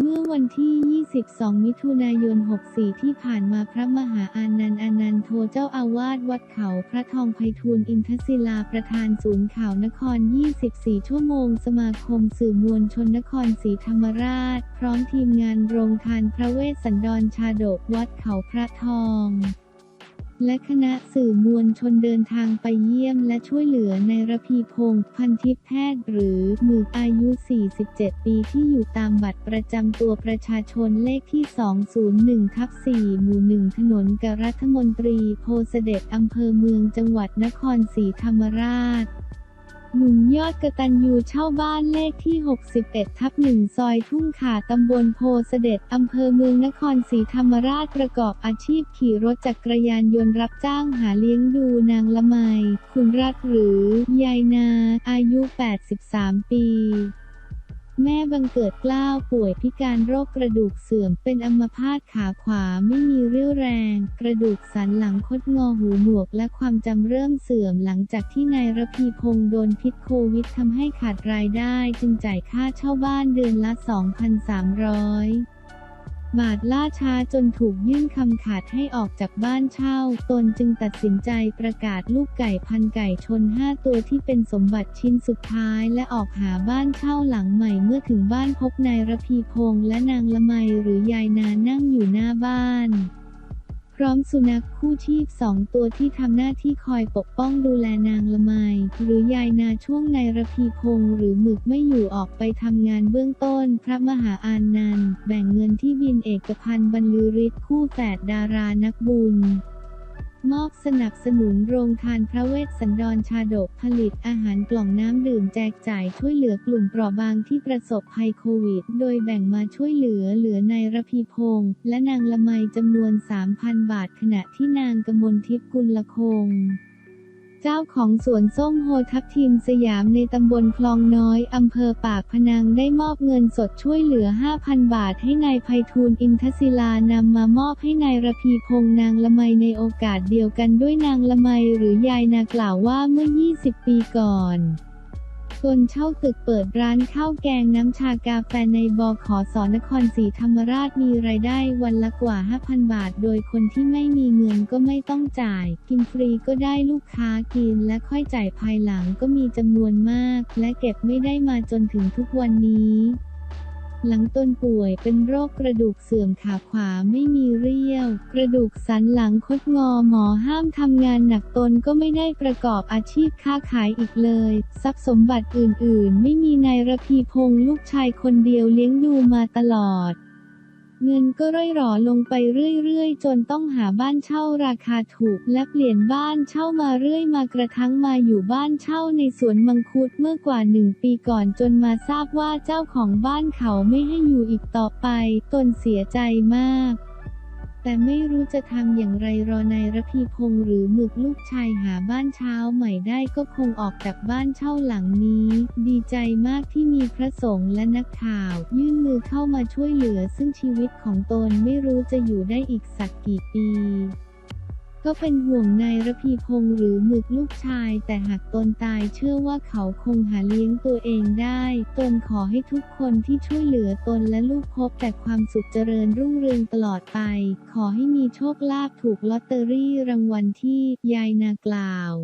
เมื่อวันที่ 22 มิถุนายน 64 ที่ผ่านมาพระมหาอานันต์อานันโทเจ้าอาวาสวัดเขาพระทองไพฑูรย์อินทศิลาประธานศูนย์ข่าวนคร 24 ชั่วโมง สมาคมสื่อมวลชนนครศรีธรรมราช พร้อมทีมงานโรงทานพระเวสสันดรชาดกวัดเขาพระทอง และคณะสื่อมวลชนเดินทางไปเยี่ยมและช่วยเหลือในระพีพงศ์พันทิพแพทย์หรือหมึกอายุ 47 ปีที่อยู่ตามบัตรประจำตัวประชาชนเลขที่ 201ทับ4หมู่ 1 ถนนกรัฐมนตรีโพเสด็จอำเภอเมืองจังหวัดนครศรีธรรมราช หนุ่มยอดกระตันยูเช่าบ้านเลขที่ 61 ทับ1ซอยทุ่งขาตำบลโพเสด็จอำเภอเมืองนครศรีธรรมราชประกอบอาชีพขี่รถจักรยานยนต์รับจ้างหาเลี้ยงดูนางละไม คุณรัตหรือยายนา อายุ 83 ปี แม่บังเกิดกล้าวป่วยพิการโรคกระดูกเสื่อมเป็นอัมพาตขาขวาไม่มีเรี่ยวแรง กระดูกสันหลังคดงอหูหนวกและความจำเริ่มเสื่อมหลังจากที่นายระพีพงศ์โดนพิษโควิดทำให้ขาดรายได้จึงจ่ายค่าเช่าบ้านเดือนละ 2,300 บาทล่าช้าจนถูกยื่นคำขาดให้ออกจากบ้านเช่า ตนจึงตัดสินใจประกาศลูกไก่พันไก่ชน 5 ตัวที่เป็นสมบัติชิ้นสุดท้ายและออกหาบ้านเช่าหลังใหม่เมื่อถึงบ้านพบนายระพีพงษ์และนางละไมหรือยายนานั่งอยู่หน้าบ้าน พร้อมสุนัขคู่ชีพสองตัวที่ทำหน้าที่คอยปกป้องดูแลนางละไมหรือยายนาช่วงนายระพีพงษ์หรือหมึกไม่อยู่ออกไปทำงานเบื้องต้น พระมหาอานันต์แบ่งเงินที่บินเอกพันธ์บรรลือฤทธิ์คู่แฝดดารานักบุญ มอบสนับสนุนโรงทานพระเวสสันดรชาดกผลิตอาหารกล่องน้ำดื่มแจกจ่ายช่วยเหลือกลุ่มเปราะบางที่ประสบภัยโควิด โดยแบ่งมาช่วยเหลือเหลือนายรพีพงษ์และนางละไมจำนวน 3,000 บาทขณะที่นางกมลทิพย์กุลคง เจ้าของสวนส้มโฮทับทิมสยามในตำบลคลองน้อยอำเภอปากพนังได้มอบเงินสดช่วยเหลือ 5,000 บาทให้นายไพฑูรย์อินทศิลานำมามอบให้นายระพีพงษ์นางละไมในโอกาสเดียวกันด้วยนางละไมหรือยายนากล่าวว่าเมื่อ 20 ปีก่อน นเช่าตึกเปิดร้านข้าวแกงน้ำชากาแฟในบขสอนครศรีธรรมราชมีรายได้วันละกว่า 5,000 บาท โดยคนที่ไม่มีเงินก็ไม่ต้องจ่าย กินฟรีก็ได้ลูกค้ากินและค่อยจ่ายภายหลังก็มีจำนวนมาก และเก็บไม่ได้มาจนถึงทุกวันนี้หลังตนป่วยเป็นโรคกระดูกเสื่อมขาขวาไม่มีเรี่ยว กระดูกสันหลังคดงอหมอห้ามทำงานหนักตนก็ไม่ได้ประกอบอาชีพค้าขายอีกเลย ทรัพย์สมบัติอื่นๆ ไม่มีนายระพีพงษ์ลูกชายคนเดียวเลี้ยงดูมาตลอด เงินก็ร่อยหรอลงไปเรื่อยๆ จนต้องหาบ้านเช่าราคาถูก และเปลี่ยนบ้านเช่ามาเรื่อยมากระทั่งมาอยู่บ้านเช่าในสวนมังคุดเมื่อกว่าหนึ่งปีก่อนจนมาทราบว่าเจ้าของบ้านเขาไม่ให้อยู่อีกต่อไป ตนเสียใจมาก แต่ไม่รู้จะทำอย่างไรรอนายระพีพงษ์หรือหมึกลูกชายหาบ้านเช้าใหม่ได้ก็คงออกจากบ้านเช่าหลังนี้ ดีใจมากที่มีพระสงฆ์และนักข่าว ยื่นมือเข้ามาช่วยเหลือซึ่งชีวิตของตนไม่รู้จะอยู่ได้อีกสักกี่ปี ก็เป็นห่วงนายระพีพงษ์หรือหมึกลูกชาย แต่หากตนตายเชื่อว่าเขาคงหาเลี้ยงตัวเองได้ ตนขอให้ทุกคนที่ช่วยเหลือตนและลูกพบแต่ความสุขเจริญรุ่งเรืองตลอดไป ขอให้มีโชคลาภถูกลอตเตอรี่รางวัลที่ยายนากล่าว